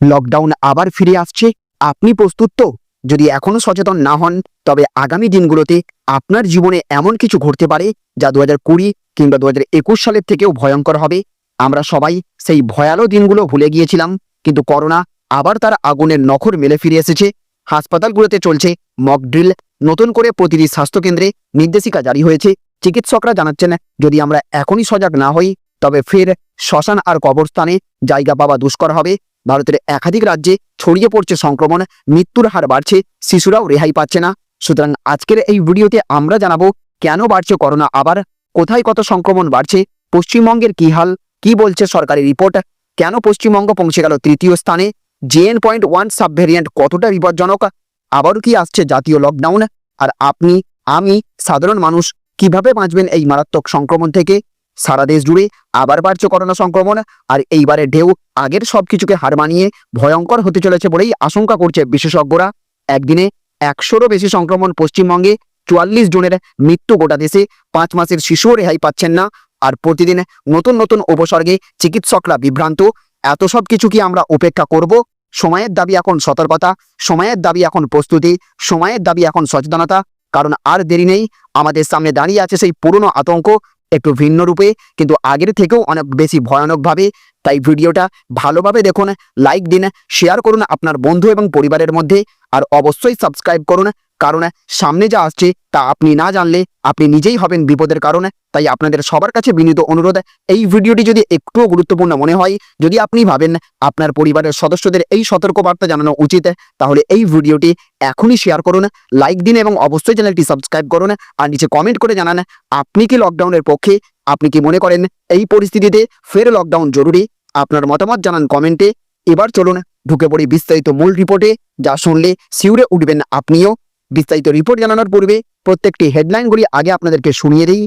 Lockdown আবার ফিরে আসছে। আপনি প্রস্তুত তো? যদি এখনও সচেতন না হন, তবে আগামী দিনগুলোতে আপনার জীবনে এমন কিছু ঘটতে পারে যা দু কুড়ি কিংবা দু হাজার একুশ সালের থেকেও ভয়ঙ্কর হবে। আমরা সবাই সেই ভয়ালো দিনগুলো ভুলে গিয়েছিলাম, কিন্তু করোনা আবার তার আগুনের নখর মেলে ফিরে এসেছে। হাসপাতালগুলোতে চলছে মক ড্রিল নতুন করে প্রতিটি স্বাস্থ্যকেন্দ্রে নির্দেশিকা জারি হয়েছে। চিকিৎসকরা জানাচ্ছেন, যদি আমরা এখনই সজাগ না হই, তবে ফের শ্মশান আর কবরস্থানে জায়গা পাওয়া দুষ্কর হবে। ভারতের একাধিক রাজ্যে ছড়িয়ে পড়ছে সংক্রমণ, মৃত্যুর হার বাড়ছে, শিশুরাও রেহাই পাচ্ছে না। সুতরাং আজকের এই ভিডিওতে আমরা জানাব, কেন বাড়ছে করোনা, আবার কোথায় কত সংক্রমণ বাড়ছে, পশ্চিমবঙ্গের কি হাল, কি বলছে সরকারি রিপোর্ট, কেন পশ্চিমবঙ্গ পৌঁছে গেল তৃতীয় স্থানে, JN point one sub variant কতটা বিপজ্জনক, আবারও কি আসছে জাতীয় লকডাউন, আর আপনি, আমি, সাধারণ মানুষ, কীভাবে বাঁচবেন এই মারাত্মক সংক্রমণ থেকে সারা দেশ জুড়ে আবার বাড়ছে করোনা সংক্রমণ, আর এইবারে ঢেউ আগের সবকিছুকে হার মানিয়ে ভয়ঙ্কর হতে চলেছে বলেই আশঙ্কা করছে বিশেষজ্ঞরা। একদিনে একশোরও বেশি সংক্রমণ পশ্চিমবঙ্গে চুয়াল্লিশ জনের মৃত্যু গোটা দেশে, পাঁচ মাসের শিশুও রেহাই পাচ্ছেন না, আর প্রতিদিন নতুন নতুন উপসর্গে চিকিৎসকরা বিভ্রান্ত। এত সব কিছু কি আমরা উপেক্ষা করব? সময়ের দাবি এখন সতর্কতা, সময়ের দাবি এখন প্রস্তুতি, সময়ের দাবি এখন সচেতনতা, কারণ আর দেরি নেই। আমাদের সামনে দাঁড়িয়ে আছে সেই পুরনো আতঙ্ক একটু ভিন্ন রূপে, কিন্তু আগের থেকেও অনেক বেশি ভয়ানকভাবে। তাই ভিডিওটা ভালোভাবে দেখুন লাইক দিন শেয়ার করুন আপনার বন্ধু এবং পরিবারের মধ্যে, আর অবশ্যই সাবস্ক্রাইব করুন। কারণ সামনে যা আসছে তা আপনি না জানলে আপনি নিজেই হবেন বিপদের কারণে। তাই আপনাদের সবার কাছে বিনীত অনুরোধ, এই ভিডিওটি যদি একটুও গুরুত্বপূর্ণ মনে হয়, যদি আপনি ভাবেন আপনার পরিবারের সদস্যদের এই সতর্কবার্তা জানানো উচিত, তাহলে এই ভিডিওটি এখনই শেয়ার করুন, লাইক দিন এবং অবশ্যই চ্যানেলটি সাবস্ক্রাইব করুন আর নিচে কমেন্ট করে জানান, আপনি কি লকডাউনের পক্ষে? আপনি কি মনে করেন এই পরিস্থিতিতে ফের লকডাউন জরুরি? আপনার মতামত জানান কমেন্টে। এবার চলুন ঢুকে পড়ি বিস্তারিত মূল রিপোর্টে, যা শুনলে শিউরে উঠবেন আপনিও। বিস্তারিত রিপোর্ট জানানোর পূর্বে প্রত্যেকটি হেডলাইনগুলি আগে আপনাদেরকে শুনিয়ে দিই।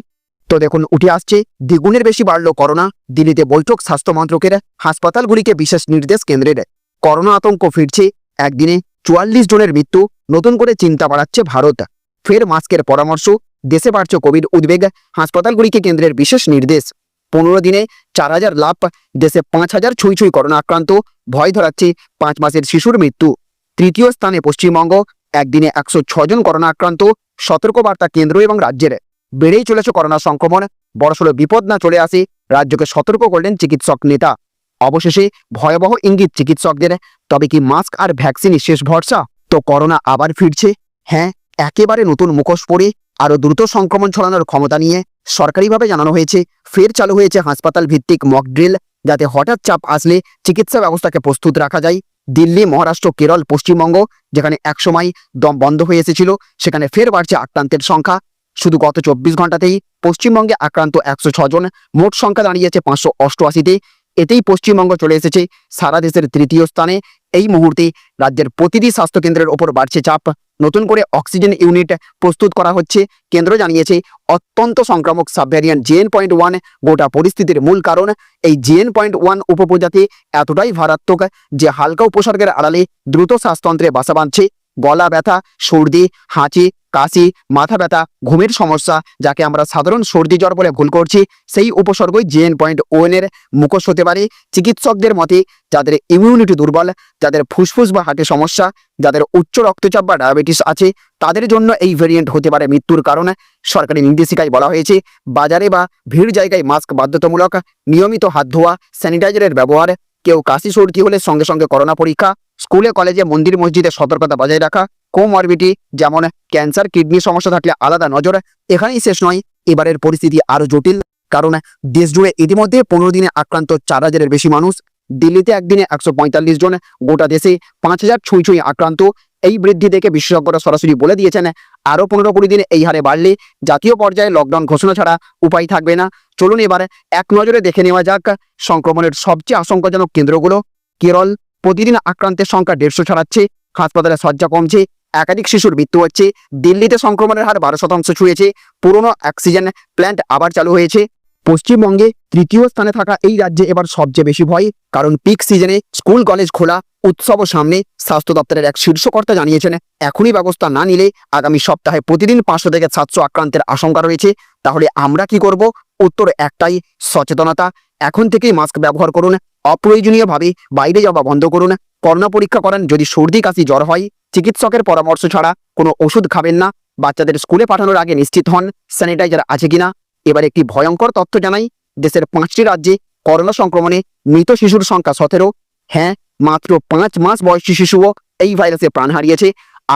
তো দেখুন, উঠে আসছে, দ্বিগুণের বেশি বাড়ল করোনা। দিল্লিতে বৈঠক, স্বাস্থ্য মন্ত্রকের হাসপাতালগুলিকে বিশেষ নির্দেশ কেন্দ্রের। করোনা আতঙ্ক ফিরছে একদিনে, চুয়াল্লিশ জনের মৃত্যু। নতুন করে চিন্তা বাড়াচ্ছে ভারত। ফের মাস্কের পরামর্শ, দেশে বাড়ছে কোভিড উদ্বেগ, হাসপাতালগুলিকে কেন্দ্রের বিশেষ নির্দেশ। পনেরো দিনে চার হাজার লাভ দেশে পাঁচ হাজার ছুঁই ছুঁই করোনা আক্রান্ত। ভয় ধরাচ্ছে পাঁচ মাসের শিশুর মৃত্যু। তৃতীয় স্থানে পশ্চিমবঙ্গ একদিনে একশো জন করোনা আক্রান্ত সতর্কবার্তা কেন্দ্র এবং রাজ্যের। বেড়েই চলেছে করোনা সংক্রমণ। বড়সড় বিপদ না চলে আসে রাজ্যকে সতর্ক করলেন চিকিৎসক নেতা। অবশেষে ভয়াবহ ইঙ্গিত চিকিৎসকদের, তবে কি মাস্ক আর ভ্যাকসিনই শেষ ভরসা? তো করোনা আবার ফিরছে? হ্যাঁ একেবারে নতুন মুখোশ পরে আরও দ্রুত সংক্রমণ ছড়ানোর ক্ষমতা নিয়ে সরকারিভাবে জানানো হয়েছে। ফের চালু হয়েছে হাসপাতাল ভিত্তিক মক ড্রিল, যাতে হঠাৎ চাপ আসলে চিকিৎসা ব্যবস্থাকে প্রস্তুত রাখা যায়। দিল্লি, মহারাষ্ট্র, কেরল, পশ্চিমবঙ্গ, যেখানে একসময় দম বন্ধ হয়ে এসেছিল, সেখানে ফের বাড়ছে আক্রান্তের সংখ্যা। শুধু গত চব্বিশ ঘন্টাতেই পশ্চিমবঙ্গে আক্রান্ত একশো জন মোট সংখ্যা দাঁড়িয়েছে পাঁচশো অষ্টআশিতে। এতেই পশ্চিমবঙ্গ চলে এসেছে। সারা দেশের তৃতীয় স্থানে এই মুহূর্তে রাজ্যের প্রতিটি স্বাস্থ্যকেন্দ্রের ওপর বাড়ছে চাপ। নতুন করে অক্সিজেন ইউনিট প্রস্তুত করা হচ্ছে। কেন্দ্র জানিয়েছে, অত্যন্ত সংক্রামক সাবভ্যারিয়ান্ট জেএন পয়েন্ট ওয়ান গোটা পরিস্থিতির মূল কারণ। এই জেএন পয়েন্ট ওয়ান উপপ্রজাতি এতটাই ভারাত্মক যে হালকা উপসর্গের আড়ালে দ্রুত শ্বাসতন্ত্রে বাসা বাঁধছে। গলা ব্যথা, সর্দি, হাঁচি, কাশি, মাথা ব্যথা, ঘুমের সমস্যা, যাকে আমরা সাধারণ সর্দি জ্বর বলে ভুল করছি, সেই উপসর্গই জেএন পয়েন্ট ওএনের মুখোশ হতে পারে। চিকিৎসকদের মতে, যাদের ইমিউনিটি দুর্বল, যাদের ফুসফুস বা হার্টের সমস্যা, যাদের উচ্চ রক্তচাপ বা ডায়াবেটিস আছে, তাদের জন্য এই ভেরিয়েন্ট হতে পারে মৃত্যুর কারণ। সরকারি নির্দেশিকায় বলা হয়েছে, বাজারে বা ভিড় জায়গায় মাস্ক বাধ্যতামূলক, নিয়মিত হাত ধোয়া স্যানিটাইজারের ব্যবহার, কেউ কাশি, সর্দি হলে সঙ্গে সঙ্গে করোনা পরীক্ষা স্কুলে, কলেজে, মন্দির, মসজিদে সতর্কতা বজায় রাখা, কোমরবিটি যেমন ক্যান্সার কিডনি সমস্যা থাকলে আলাদা নজর, এখানেই শেষ নয়। এবারের পরিস্থিতি আরও জটিল, কারণ দেশ জুড়ে ইতিমধ্যে পনেরো দিনে আক্রান্ত চার হাজারের বেশি মানুষ। দিল্লিতে একদিনে একশো পঁয়তাল্লিশ জন, গোটা দেশে পাঁচ হাজার ছুঁই ছুঁই আক্রান্ত। এই বৃদ্ধি দেখে বিশেষজ্ঞরা সরাসরি বলে দিয়েছেন, আরও পনেরো কুড়ি দিনে এই হারে বাড়লে জাতীয় পর্যায়ে লকডাউন ঘোষণা ছাড়া উপায় থাকবে না। চলুন এবার এক নজরে দেখে নেওয়া যাক, সংক্রমণের সবচেয়ে আশঙ্কাজনক কেন্দ্রগুলো কেরল প্রতিদিন আক্রান্তের সংখ্যা দেড়শো ছাড়াচ্ছে, হাসপাতালে শয্যা কমছে, একাধিক শিশুর মৃত্যু হচ্ছে, দিল্লিতে সংক্রমণের হার বারো শতাংশ ছুঁয়েছে, পুরনো অক্সিজেন প্ল্যান্ট আবার চালু হয়েছে। পশ্চিমবঙ্গে তৃতীয় স্থানে থাকা এই রাজ্যে এবার সবচেয়ে বেশি ভয়, কারণ পিক সিজনে স্কুল কলেজ খোলা, উৎসব সামনে স্বাস্থ্য দপ্তরের এক শীর্ষকর্তা জানিয়েছেন, এখনই ব্যবস্থা না নিলে আগামী সপ্তাহে প্রতিদিন পাঁচশো থেকে সাতশো আক্রান্তের আশঙ্কা রয়েছে, তাহলে আমরা কি করব? উত্তর একটাই, সচেতনতা। এখন থেকেই মাস্ক ব্যবহার করুন অপ্রয়োজনীয়ভাবে বাইরে যাওয়া বন্ধ করুন। করোনা পরীক্ষা করান যদি সর্দি, কাশি, জ্বর হয়, চিকিৎসকের পরামর্শ ছাড়া কোনো ওষুধ খাবেন না। বাচ্চাদের স্কুলে পাঠানোর আগে নিশ্চিত হন স্যানিটাইজার আছে কিনা। এবার একটি ভয়ঙ্কর তথ্য জানাই, দেশের পাঁচটি রাজ্যে করোনা সংক্রমণে মৃত শিশুর সংখ্যা সতেরো। হ্যাঁ মাত্র পাঁচ মাস বয়সী শিশুও এই ভাইরাসে প্রাণ হারিয়েছে।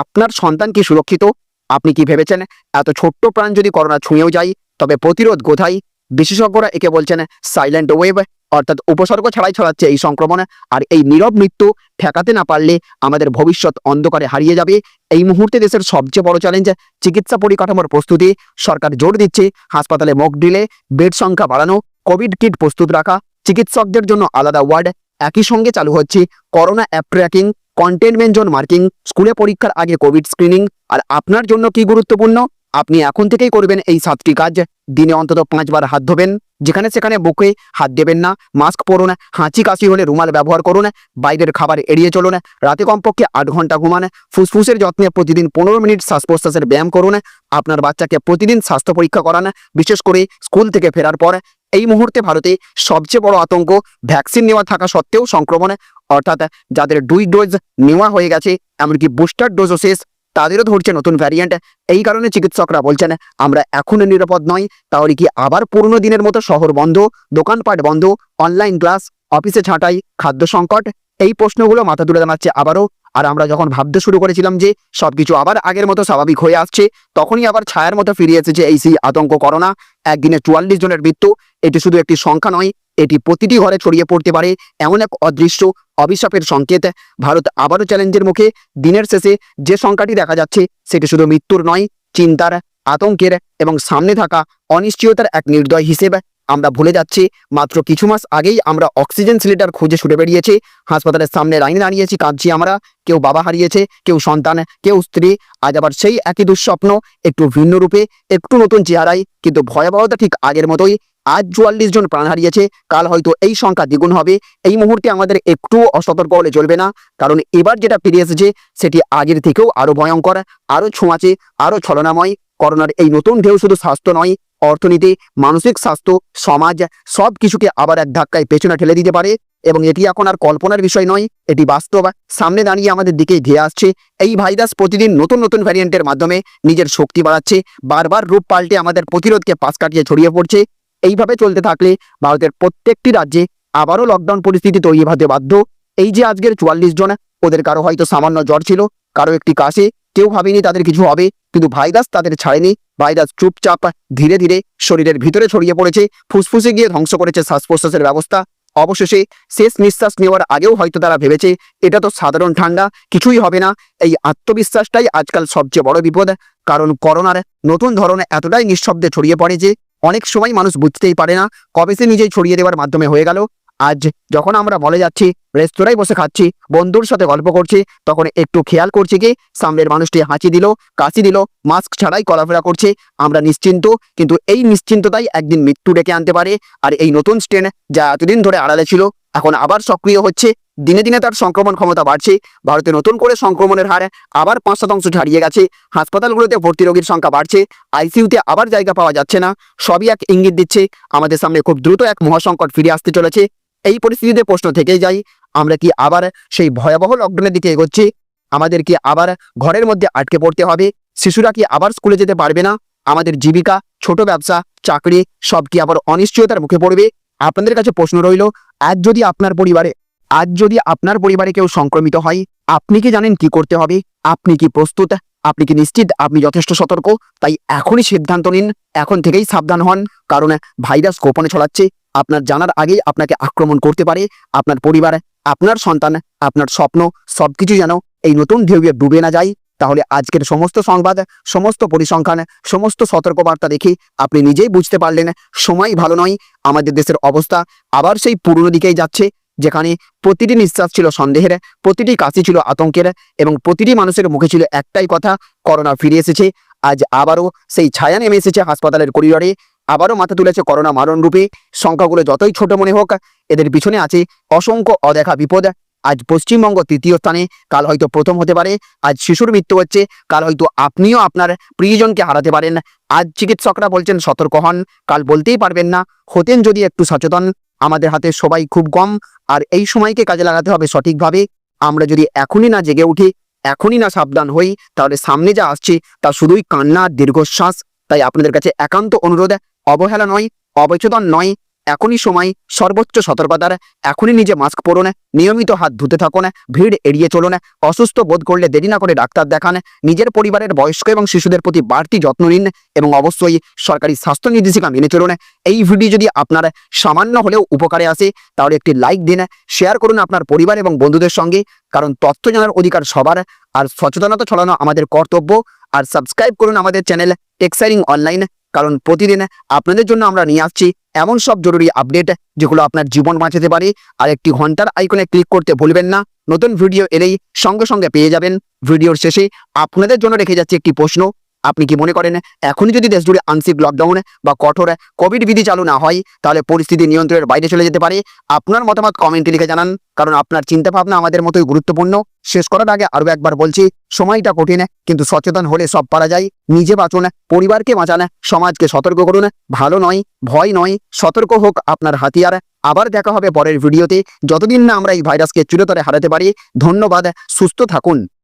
আপনার সন্তান কি সুরক্ষিত? আপনি কি ভেবেছেন? এত ছোট্ট প্রাণ যদি করোনা ছুঁয়েও যায়, তবে প্রতিরোধ কোথায় বিশেষজ্ঞরা একে বলছেন সাইলেন্ট ওয়েভ অর্থাৎ উপসর্গ ছাড়াই ছড়াচ্ছে এই সংক্রমণ। আর এই নীরব মৃত্যু ঠেকাতে না পারলে আমাদের ভবিষ্যৎ অন্ধকারে হারিয়ে যাবে। এই মুহূর্তে দেশের সবচেয়ে বড় চ্যালেঞ্জ চিকিৎসা পরিকাঠামোর প্রস্তুতি। সরকার জোর দিচ্ছে হাসপাতালে মক ড্রিলে বেড সংখ্যা বাড়ানো কোভিড কিট প্রস্তুত রাখা। চিকিৎসকদের জন্য আলাদা ওয়ার্ড। একই সঙ্গে চালু হচ্ছে corona app tracking containment zone marking স্কুলে পরীক্ষার আগে কোভিড স্ক্রিনিং আর আপনার জন্য কি গুরুত্বপূর্ণ? আপনি এখন থেকেই করবেন এই সাতটি কাজ। দিনে অন্তত পাঁচবার হাত ধোবেন। যেখানে সেখানে বুকে হাত দেবেন না। মাস্ক পরুন, হাঁচি কাশি হলে রুমাল ব্যবহার করুন, বাইরের খাবার এড়িয়ে চলুন, রাতে কমপক্ষে আট ঘণ্টা ঘুমান, ফুসফুসের যত্নে প্রতিদিন পনেরো মিনিট শ্বাস প্রশ্বাসের ব্যায়াম করুন, আপনার বাচ্চাকে প্রতিদিন স্বাস্থ্য পরীক্ষা করান, বিশেষ করে স্কুল থেকে ফেরার পর। এই মুহূর্তে ভারতে সবচেয়ে বড় আতঙ্ক ভ্যাকসিন নেওয়া থাকা সত্ত্বেও সংক্রমণ। অর্থাৎ যাদের দুই ডোজ নেওয়া হয়ে গেছে, এমনকি বুস্টার ডোজও শেষ তাদেরও ধরছে নতুন ভ্যারিয়েন্ট এই কারণে চিকিৎসকরা বলছেন, আমরা এখনও নিরাপদ নয় তাহলে কি আবার পুরনো দিনের মতো শহর বন্ধ, দোকানপাট বন্ধ অনলাইন ক্লাস অফিসে ছাঁটাই, খাদ্য সংকট? এই প্রশ্নগুলো মাথা তুলে জানাচ্ছে আবারও। আর আমরা যখন ভাবতে শুরু করেছিলাম যে সবকিছু আবার আগের মতো স্বাভাবিক হয়ে আসছে, তখনই আবার ছায়ার মতো ফিরে এসেছে এই সেই আতঙ্ক করোনা। একদিনে চুয়াল্লিশ জনের মৃত্যু, এটি শুধু একটি সংখ্যা নয় এটি প্রতিটি ঘরে ছড়িয়ে পড়তে পারে। এমন এক অদৃশ্য অভিশাপের সংকেত। ভারত আবারও চ্যালেঞ্জের মুখে। দিনের শেষে যে সংখ্যাটি দেখা যাচ্ছে, সেটি শুধু মৃত্যুর নয়, চিন্তার, আতঙ্কের এবং সামনে থাকা অনিশ্চয়তার এক নির্দয় হিসেবে। আমরা ভুলে যাচ্ছি, মাত্র কিছু মাস আগেই আমরা অক্সিজেন সিলিন্ডার খুঁজে ছুটে বেরিয়েছি। হাসপাতালের সামনে লাইনে দাঁড়িয়েছি, কাঁদছি আমরা। কেউ বাবা হারিয়েছে, কেউ সন্তান, কেউ স্ত্রী। আজ আবার সেই একই দুঃস্বপ্ন, একটু ভিন্ন রূপে, একটু নতুন চেহারায়। কিন্তু ভয়াবহতা ঠিক আগের মতোই। আজ চুয়াল্লিশ জন প্রাণ হারিয়েছে। কাল হয়তো এই সংখ্যা দ্বিগুণ হবে। এই মুহূর্তে আমাদের একটু অসতর্ক হলে চলবে না। কারণ এবার যেটা ফিরে এসেছে, সেটি আগের থেকেও আরও ভয়ঙ্কর, আরও ছোঁয়াচে, আরও ছলনাময়। করোনার এই নতুন ঢেউ শুধু স্বাস্থ্য নয়, অর্থনীতি, মানসিক স্বাস্থ্য, সমাজ, সব কিছুকে আবার এক ধাক্কায় পেছনে ঠেলে দিতে পারে। এবং এটি এখন আর কল্পনার বিষয় নয়, এটি বাস্তব। সামনে দাঁড়িয়ে আমাদের দিকে ধেয়ে আসছে। এই ভাইরাস প্রতিদিন নতুন নতুন ভ্যারিয়েন্টের মাধ্যমে নিজের শক্তি বাড়াচ্ছে। বারবার রূপ পাল্টে আমাদের প্রতিরোধকে পাশ কাটিয়ে ছড়িয়ে পড়ছে। এইভাবে চলতে থাকলে ভারতের প্রত্যেকটি রাজ্যে আবারও লকডাউন পরিস্থিতি তৈরি হতে বাধ্য। এই যে আজকের চুয়াল্লিশ জন, ওদের কারও হয়তো সামান্য জ্বর ছিল, কারও একটি কাশে, কেউ ভাবেনি তাদের কিছু হবে, কিন্তু ভাইরাস তাদের ছাড়েনি। ভাইরাস চুপচাপ ধীরে ধীরে শরীরের ভিতরে ছড়িয়ে পড়েছে, ফুসফুসে গিয়ে ধ্বংস করেছে শ্বাস প্রশ্বাসের ব্যবস্থা। অবশেষে শেষ নিঃশ্বাস নেওয়ার আগেও হয়তো তারা ভেবেছে, এটা তো সাধারণ ঠান্ডা, কিছুই হবে না। এই আত্মবিশ্বাসটাই আজকাল সবচেয়ে বড় বিপদ। কারণ করোনার নতুন ধরনের এতটাই নিঃশব্দে ছড়িয়ে পড়ে যে অনেক সময় মানুষ বুঝতেই পারে না কবে সে নিজেই ছড়িয়ে দেওয়ার মাধ্যমে হয়ে গেল। আজ যখন আমরা বলে যাচ্ছি, রেস্তোরাঁয় বসে খাচ্ছি, বন্ধুর সাথে গল্প করছি, তখন একটু খেয়াল করছি কি, সামনের মানুষটি হাঁচি দিল, কাশি দিল, মাস্ক ছাড়াই চলাফেরা করছে। আমরা নিশ্চিন্ত, কিন্তু এই নিশ্চিন্ততাই একদিন মৃত্যু ডেকে আনতে পারে। আর এই নতুন স্ট্রেন যা এতদিন ধরে আড়ালে ছিল এখন আবার সক্রিয় হচ্ছে। দিনে দিনে তার সংক্রমণ ক্ষমতা বাড়ছে। ভারতে নতুন করে সংক্রমণের হার আবার পাঁচ শতাংশ ছাড়িয়ে গেছে। হাসপাতালগুলোতে ভর্তি রোগীর সংখ্যা বাড়ছে। আইসিইউতে আবার জায়গা পাওয়া যাচ্ছে না। সবই এক ইঙ্গিত দিচ্ছে। আমাদের সামনে খুব দ্রুত এক মহাসংকট ফিরে আসতে চলেছে। এই পরিস্থিতিতে প্রশ্ন থেকেই যাই, আমরা কি আবার সেই ভয়াবহ লকডাউনের দিকে এগোচ্ছি? আমাদের কি আবার ঘরের মধ্যে আটকে পড়তে হবে? শিশুরা কি আবার স্কুলে যেতে পারবে না? আমাদের জীবিকা, ছোট ব্যবসা, চাকরি, সব কি আবার অনিশ্চয়তার মুখে পড়বে? আপনাদের কাছে প্রশ্ন রইল, আজ যদি আপনার পরিবারে, আজ যদি আপনার পরিবারে কেউ সংক্রমিত হয়, আপনি কি জানেন কি করতে হবে? আপনি কি প্রস্তুত? আপনি কি নিশ্চিত? আপনি যথেষ্ট সতর্ক? তাই এখনই সিদ্ধান্ত নিন, এখন থেকেই সাবধান হন। কারণ ভাইরাস গোপনে ছড়াচ্ছে, আপনার জানার আগেই আপনাকে আক্রমণ করতে পারে। আপনার পরিবার, আপনার সন্তান, আপনার স্বপ্ন, সবকিছু যেন এই নতুন ঢেউয়ে ডুবে না যায়। তাহলে আজকের সমস্ত সংবাদ, সমস্ত পরিসংখ্যান, সমস্ত সতর্কবার্তা দেখে আপনি নিজেই বুঝতে পারলেন সময় ভালো নয়, আমাদের দেশের অবস্থা আবার সেই পুরনো দিকেই যাচ্ছে, যেখানে প্রতিটি নিঃশ্বাস ছিল সন্দেহের, প্রতিটি কাশি ছিল আতঙ্কের এবং প্রতিটি মানুষের মুখে ছিল একটাই কথা, করোনা ফিরে এসেছে, আজ আবারও সেই ছায়া নেমে এসেছে হাসপাতালের করিডরে, আবারও মাথা তুলেছে করোনা মারণ রূপে সংখ্যাগুলো যতই ছোট মনে হোক, এদের পিছনে আছে অসংখ্য অদেখা বিপদ আজ পশ্চিমবঙ্গ তৃতীয় স্থানে, কাল হয়তো প্রথম হতে পারে। আজ শিশুর মৃত্যু হচ্ছে, কাল হয়তো আপনিও আপনার প্রিয়জনকে হারাতে পারেন। আজ চিকিৎসকরা বলছেন সতর্ক হন, কাল বলতেই পারবেন না। হতেন যদি একটু সচেতন, আমাদের হাতে সবাই খুব কম, আর এই সময়কে কাজে লাগাতে হবে সঠিকভাবে। আমরা যদি এখনই না জেগে উঠি, এখনই না সাবধান হই, তাহলে সামনে যা আসছে, তা শুধুই কান্না, দীর্ঘশ্বাস। তাই আপনাদের কাছে একান্ত অনুরোধ, অবহেলা নয়, অবচেতন নয় এখনই সময়, সর্বোচ্চ সতর্কতার, এখনই নিজে মাস্ক পরুন, নিয়মিত হাত ধুতে থাকুন, ভিড় এড়িয়ে চলুন, অসুস্থ বোধ করলে দেরি না করে ডাক্তার দেখান, নিজের পরিবারের বয়স্ক এবং শিশুদের প্রতি বাড়তি যত্ন নিন এবং অবশ্যই সরকারি স্বাস্থ্য নির্দেশিকা মেনে চলুন। এই ভিডিও যদি আপনার সামান্য হলেও উপকারে আসে, তাহলে একটি লাইক দিন শেয়ার করুন আপনার পরিবার এবং বন্ধুদের সঙ্গে, কারণ তথ্য জানার অধিকার সবার, আর সচেতনতা ছড়ানো আমাদের কর্তব্য, আর সাবস্ক্রাইব করুন আমাদের চ্যানেল টেক্সাইরিং অনলাইন কারণ প্রতিদিন আপনাদের জন্য আমরা নিয়ে আসছি এমন সব জরুরি আপডেট যেগুলো আপনার জীবন বাঁচাতে পারে। আর একটি ঘণ্টার আইকনে ক্লিক করতে ভুলবেন না। নতুন ভিডিও এলেই সঙ্গে সঙ্গে পেয়ে যাবেন। ভিডিওর শেষে আপনাদের জন্য রেখে যাচ্ছি একটি প্রশ্ন। আপনি কি মনে করেন এখনই যদি দেশ জুড়ে আংশিক লকডাউন বা কঠোর কোভিড বিধি চালু না হয়, তাহলে পরিস্থিতি নিয়ন্ত্রণের বাইরে চলে যেতে পারে। আপনার মতামত কমেন্টে লিখে জানান, কারণ আপনার চিন্তা ভাবনা আমাদের মতোই গুরুত্বপূর্ণ। শেষ করার আগে আরও একবার বলছি, সময়টা কঠিন, কিন্তু সচেতন হলে সব পারা যায়। নিজে বাঁচুন, পরিবারকে বাঁচান, সমাজকে সতর্ক করুন। ভালো নয়, ভয় নয়, সতর্ক হোক আপনার হাতিয়ার। আবার দেখা হবে পরের ভিডিওতে যতদিন না আমরা এই ভাইরাসকে চিরতরে হারাতে পারি, ধন্যবাদ, সুস্থ থাকুন।